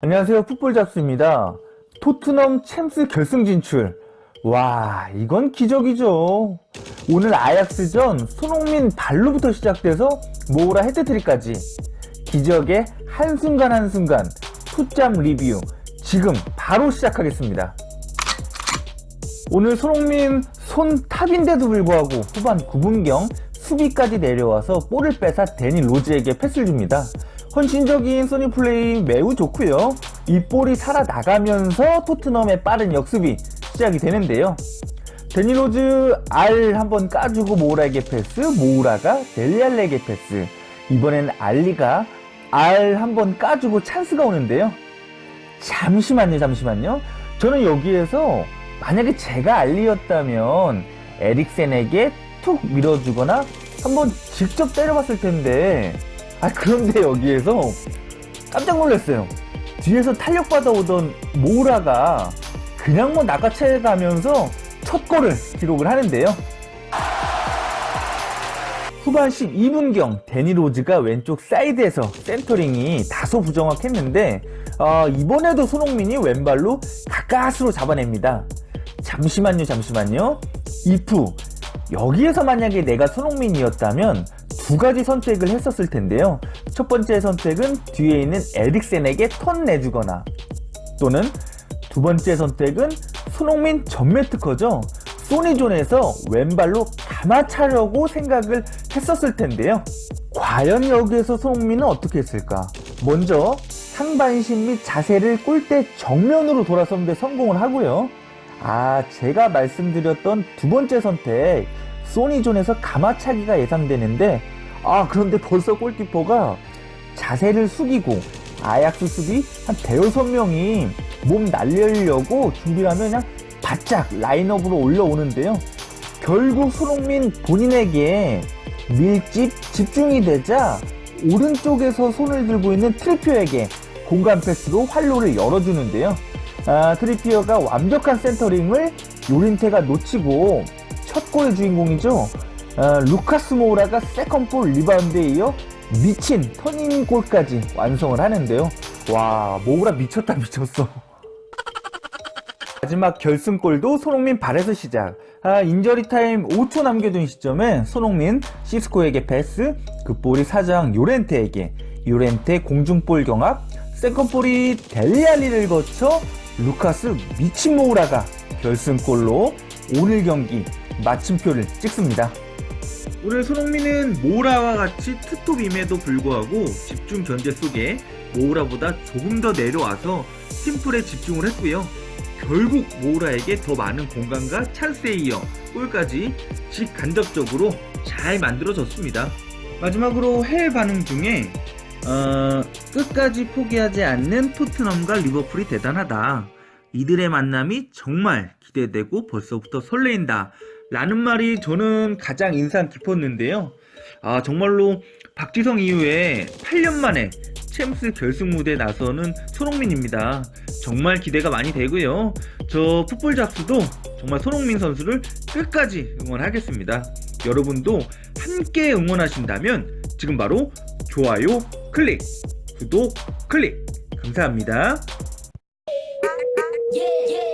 안녕하세요. 풋볼 잡스입니다. 토트넘 챔스 결승 진출. 와, 이건 기적이죠. 오늘 아약스전 손흥민 발로부터 시작돼서 모우라 헤드트릭까지 기적의 한순간 한순간 풋잡 리뷰 지금 바로 시작하겠습니다. 오늘 손흥민 손 탑인데도 불구하고 후반 9분경 수비까지 내려와서 볼을 뺏어 데니 로즈에게 패스를 줍니다. 헌신적인 소니 플레이 매우 좋고요. 이 볼이 살아나가면서 토트넘의 빠른 역습이 시작이 되는데요. 데니 로즈 알 한번 까주고 모우라에게 패스, 모우라가 델리알레에게 패스. 이번엔 알리가 알 한번 까주고 찬스가 오는데요. 잠시만요, 잠시만요. 저는 여기에서 만약에 제가 알리였다면 에릭센에게 툭 밀어주거나 한번 직접 때려봤을 텐데, 아, 그런데 여기에서 깜짝 놀랐어요. 뒤에서 탄력 받아 오던 모우라가 그냥 뭐 낚아채 가면서 첫 골을 기록을 하는데요. 후반 12분경 데니 로즈가 왼쪽 사이드에서 센터링이 다소 부정확했는데 어, 이번에도 손흥민이 왼발로 가까스로 잡아냅니다. 잠시만요, 잠시만요. 이프 여기에서 만약에 내가 손흥민이었다면 두 가지 선택을 했었을 텐데요. 첫 번째 선택은 뒤에 있는 에릭센에게 턴 내주거나 또는 두 번째 선택은 손흥민 전매 특허죠. 소니존에서 왼발로 감아차려고 생각을 했었을 텐데요. 과연 여기에서 손흥민은 어떻게 했을까? 먼저 상반신 및 자세를 골대 정면으로 돌아서는데 성공을 하고요. 아, 제가 말씀드렸던 두 번째 선택, 소니존에서 감아차기가 예상되는데, 아, 그런데 벌써 골키퍼가 자세를 숙이고, 아약스 수비 한 대여섯 명이 몸 날리려고 준비를 하면 그냥 바짝 라인업으로 올라오는데요. 결국 손흥민 본인에게 밀집 집중이 되자 오른쪽에서 손을 들고 있는 트리피어에게 공간 패스로 활로를 열어주는데요. 아, 트리피어가 완벽한 센터링을 요린테가 놓치고 첫 골의 주인공이죠. 아, 루카스 모우라가 세컨볼 리바운드에 이어 미친 터닝골까지 완성을 하는데요. 와, 모우라 미쳤다 미쳤어. 마지막 결승골도 손흥민 발에서 시작. 아, 인저리 타임 5초 남겨둔 시점에 손흥민 시스코에게 패스, 그 볼이 사장 요렌테에게, 요렌테 공중볼 경합, 세컨볼이 델리알리를 거쳐 루카스 미친 모우라가 결승골로 오늘 경기 마침표를 찍습니다. 오늘 손흥민은 모우라와 같이 투톱임에도 불구하고 집중 견제 속에 모우라보다 조금 더 내려와서 팀플에 집중을 했고요. 결국 모우라에게 더 많은 공간과 찬스에 이어 골까지 직간접적으로 잘 만들어졌습니다. 마지막으로 해외 반응 중에 어, 끝까지 포기하지 않는 토트넘과 리버풀이 대단하다. 이들의 만남이 정말 기대되고 벌써부터 설레인다. 라는 말이 저는 가장 인상 깊었는데요. 아, 정말로 박지성 이후에 8년 만에 챔스 결승 무대에 나서는 손흥민입니다. 정말 기대가 많이 되고요. 저 풋볼 잡스도 정말 손흥민 선수를 끝까지 응원하겠습니다. 여러분도 함께 응원하신다면 지금 바로 좋아요 클릭, 구독 클릭. 감사합니다. Yeah, yeah.